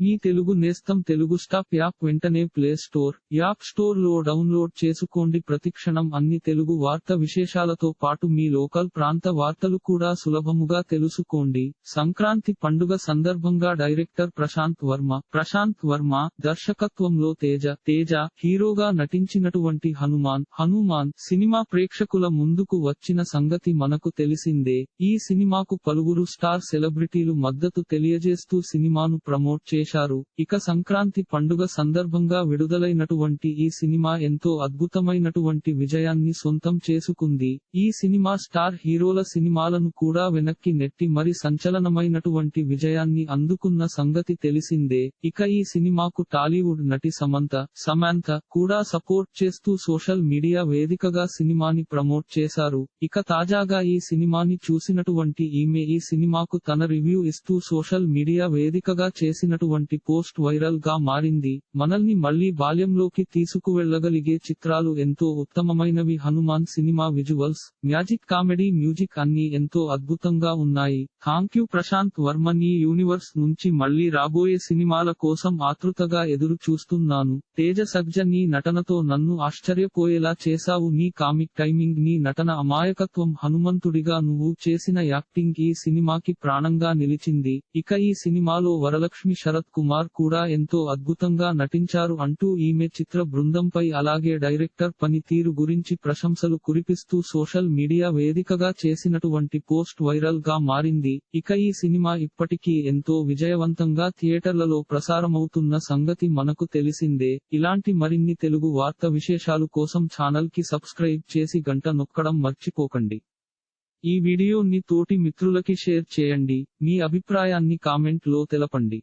మీ తెలుగు నేస్తం Telugu stop app వెంటనే play store app స్టోర్లో డౌన్లోడ్ చేసుకోండి. ప్రతిక్షణం అన్ని తెలుగు వార్త విశేషాలతో పాటు మీ లోకల్ ప్రాంత వార్తలు కూడా సులభముగా తెలుసుకోండి. సంక్రాంతి పండుగ సందర్భంగా డైరెక్టర్ ప్రశాంత్ వర్మ ప్రశాంత్ వర్మ దర్శకత్వంలో తేజ తేజ హీరోగా నటించినటువంటి హనుమాన్ హనుమాన్ సినిమా ప్రేక్షకుల ముందుకు వచ్చిన సంగతి మనకు తెలిసిందే. ఈ సినిమాకు పలువురు స్టార్ సెలబ్రిటీలు మద్దతు తెలియజేస్తూ సినిమాను ప్రమోట్ చేశారు. ఇక సంక్రాంతి పండుగ సందర్భంగా విడుదలైనటువంటి ఈ సినిమా ఎంతో అద్భుతమైనటువంటి విజయాన్ని సొంతం చేసుకుంది. ఈ సినిమా స్టార్ హీరోల సినిమాలను కూడా వెనక్కి నెట్టి మరి సంచలనమైనటువంటి విజయాన్ని అందుకున్న సంగతి తెలిసిందే. ఇక ఈ సినిమాకు టాలీవుడ్ నటి సమంత సమాంత కూడా సపోర్ట్ చేస్తూ సోషల్ మీడియా వేదికగా సినిమాని ప్రమోట్ చేశారు. ఇక తాజాగా ఈ సినిమాని చూసినటువంటి ఈమె ఈ సినిమాకు తన రివ్యూ ఇస్తూ సోషల్ మీడియా వేదికగా చేసినటువంటి వంటి పోస్ట్ వైరల్గా మారింది. మనల్ని మళ్ళీ బాల్యంలోకి తీసుకువెళ్ళగలిగే చిత్రాలు ఎంతో ఉత్తమమైనవి. Hanuman cinema visuals magic comedy music అన్ని ఎంతో అద్భుతంగా ఉన్నాయి. థ్యాంక్ యూ ప్రశాంత్ వర్మన్ ఈ యూనివర్స్ నుంచి మళ్ళీ రాబోయే సినిమాల కోసం ఆతృతగా ఎదురు చూస్తున్నాను తేజ సబ్జ నీ నటనతో నన్ను ఆశ్చర్యపోయేలా చేశావు. నీ కామిక్ టైమింగ్ నీ నటన అమాయకత్వం హనుమంతుడిగా నువ్వు చేసిన యాక్టింగ్ ఈ సినిమాకి ప్రాణంగా నిలిచింది. ఇక ఈ సినిమాలో వరలక్ష్మి శరత్ శరత్ కుమార్ కూడా ఎంతో అద్భుతంగా నటించారు అంటూ ఈమె చిత్ర బృందంపై అలాగే డైరెక్టర్ పనితీరు గురించి ప్రశంసలు కురిపిస్తూ సోషల్ మీడియా వేదికగా చేసినటువంటి పోస్ట్ వైరల్గా మారింది. ఇక ఈ సినిమా ఇప్పటికీ ఎంతో విజయవంతంగా థియేటర్లలో ప్రసారమవుతున్న సంగతి మనకు తెలిసిందే. ఇలాంటి మరిన్ని తెలుగు వార్త విశేషాలు కోసం ఛానల్కి సబ్స్క్రైబ్ చేసి గంట నొక్కడం మర్చిపోకండి. ఈ వీడియోని తోటి మిత్రులకి షేర్ చేయండి. మీ అభిప్రాయాన్ని కామెంట్లో తెలపండి.